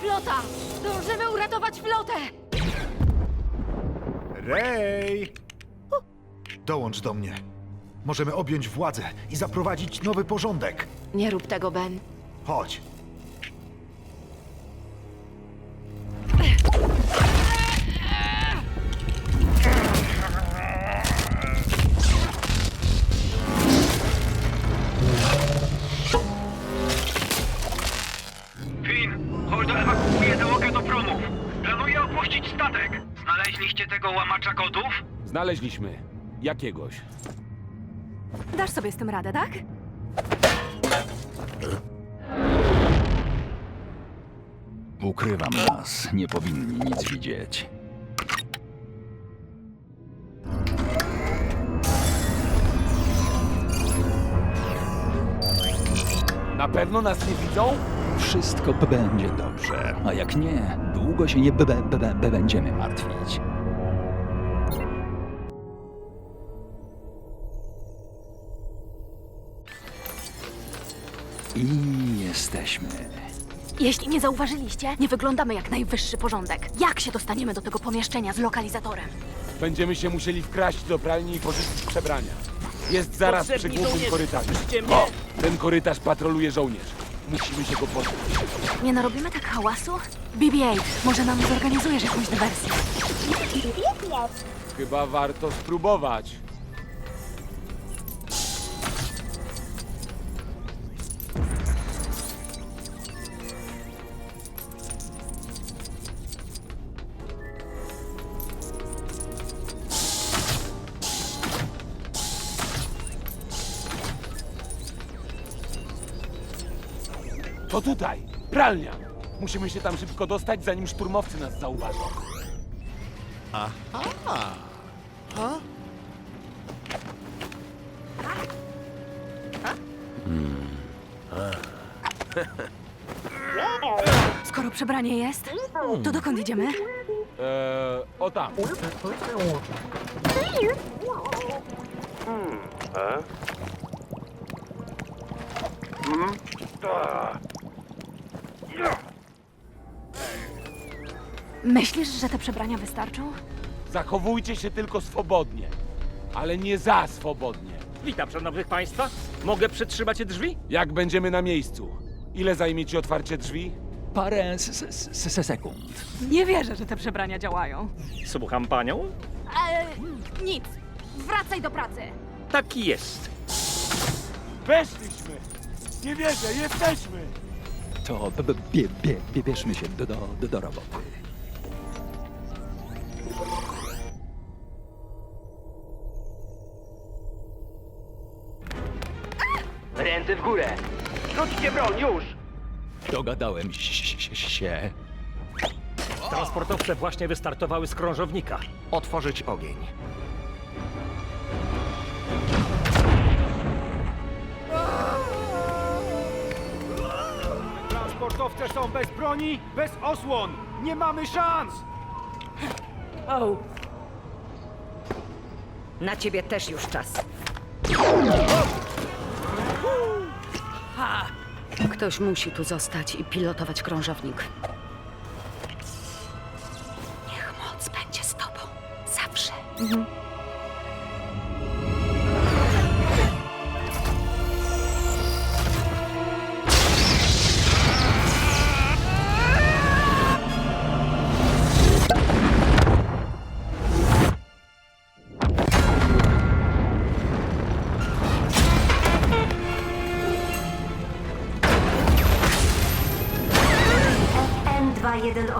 Flota! Dążymy uratować flotę! Rej! Dołącz do mnie. Możemy objąć władzę i zaprowadzić nowy porządek. Nie rób tego, Ben. Chodź. Znaleźliście tego łamacza kodów? Znaleźliśmy jakiegoś. Dasz sobie z tym radę, tak? Ukrywam nas. Nie powinni nic widzieć. Na pewno nas nie widzą? Wszystko będzie dobrze. A jak nie, długo się nie b- b- b- b- będziemy martwić. I jesteśmy. Jeśli nie zauważyliście, nie wyglądamy jak najwyższy porządek. Jak się dostaniemy do tego pomieszczenia z lokalizatorem? Będziemy się musieli wkraść do pralni i pożyczyć przebrania. Jest zaraz przy Potrzebni głównym żołnierze, korytarzu. słyszycie mnie? O! Ten korytarz patroluje żołnierz. Musimy się go pozbyć. Nie narobimy tak hałasu? BB-8, może nam zorganizujesz jakąś dywersję? Chyba warto spróbować. To tutaj! Pralnia! Musimy się tam szybko dostać, zanim szturmowcy nas zauważą. Skoro przebranie jest, to dokąd idziemy? Eee, o tam. Myślisz, że te przebrania wystarczą? Zachowujcie się tylko swobodnie, ale nie za swobodnie. Witam szanownych państwa. Mogę przytrzymać drzwi? Jak będziemy na miejscu? Ile zajmie ci otwarcie drzwi? Parę s- s- s- sekund. Nie wierzę, że te przebrania działają. Słucham panią. Ale nic. Wracaj do pracy. Tak jest. Weszliśmy! Nie wierzę, jesteśmy! To b- b- bie- bie- bie- bierzmy się do, do, do, do roboty. Ręce w górę. Rzućcie broń, już! Dogadałem ś- się. Transportowce właśnie wystartowały z krążownika. Otworzyć ogień. Transportowce są bez broni, bez osłon. Nie mamy szans! O! Na ciebie też już czas. Ktoś musi tu zostać i pilotować krążownik. Niech moc będzie z tobą. Zawsze.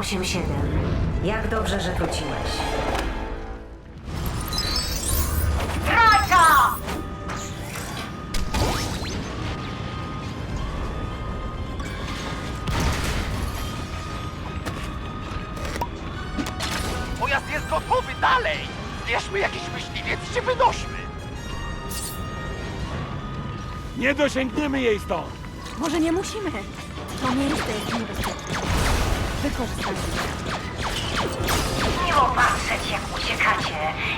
N2187. Jak dobrze, że wróciłeś. Pojazd jest gotowy, dalej! Bierzmy jakiś myśliwiec i się wynośmy! Nie dosięgniemy jej stąd! Może nie musimy. To miejsce jest niebezpieczne. Wykorzystajmy. je. Miło patrzeć, jak uciekacie,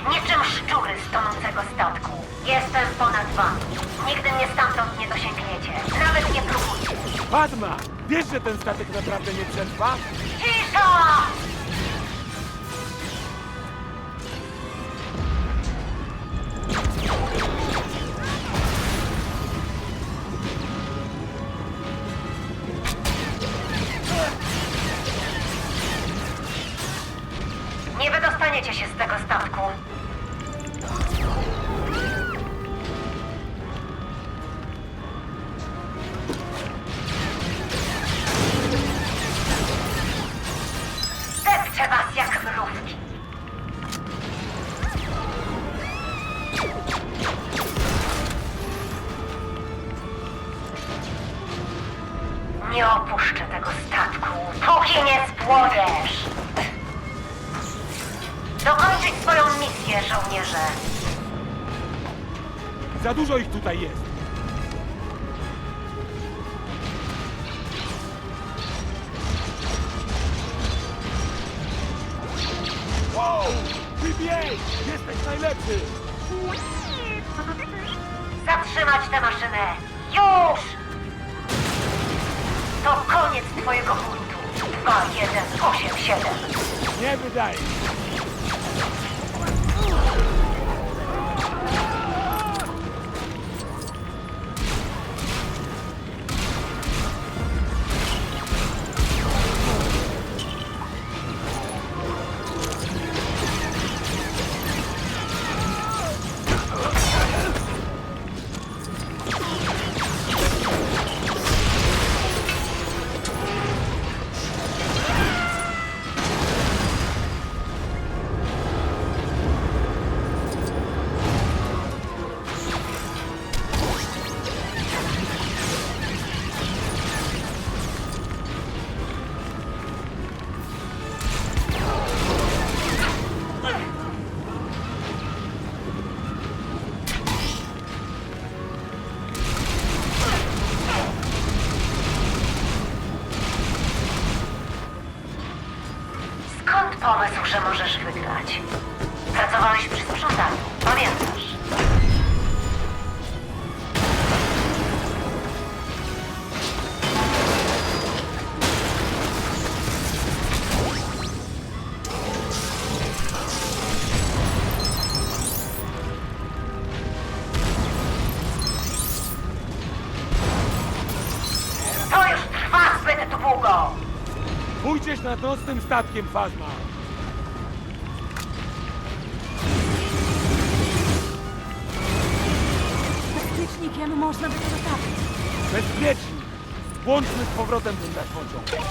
niczym szczury z tonącego statku. Jestem ponad wami. Nigdy mnie stamtąd nie dosięgniecie. Nawet nie próbujcie. Padma! Wiesz, że ten statek naprawdę nie przetrwa? Cisza! Nie wydostaniecie się z tego statku. Żołnierze. Za dużo ich tutaj jest. Wow! Wybij! Jesteś najlepszy! Zatrzymać tę maszynę! Już! To koniec twojego buntu. 2187. Nie wydaje mi się. Zbyt długo! Pójdziesz nad nocnym statkiem, Fazma. Bezpiecznikiem można by to zostawić. Bezpieczni! Włączmy z powrotem ten gazpociąg.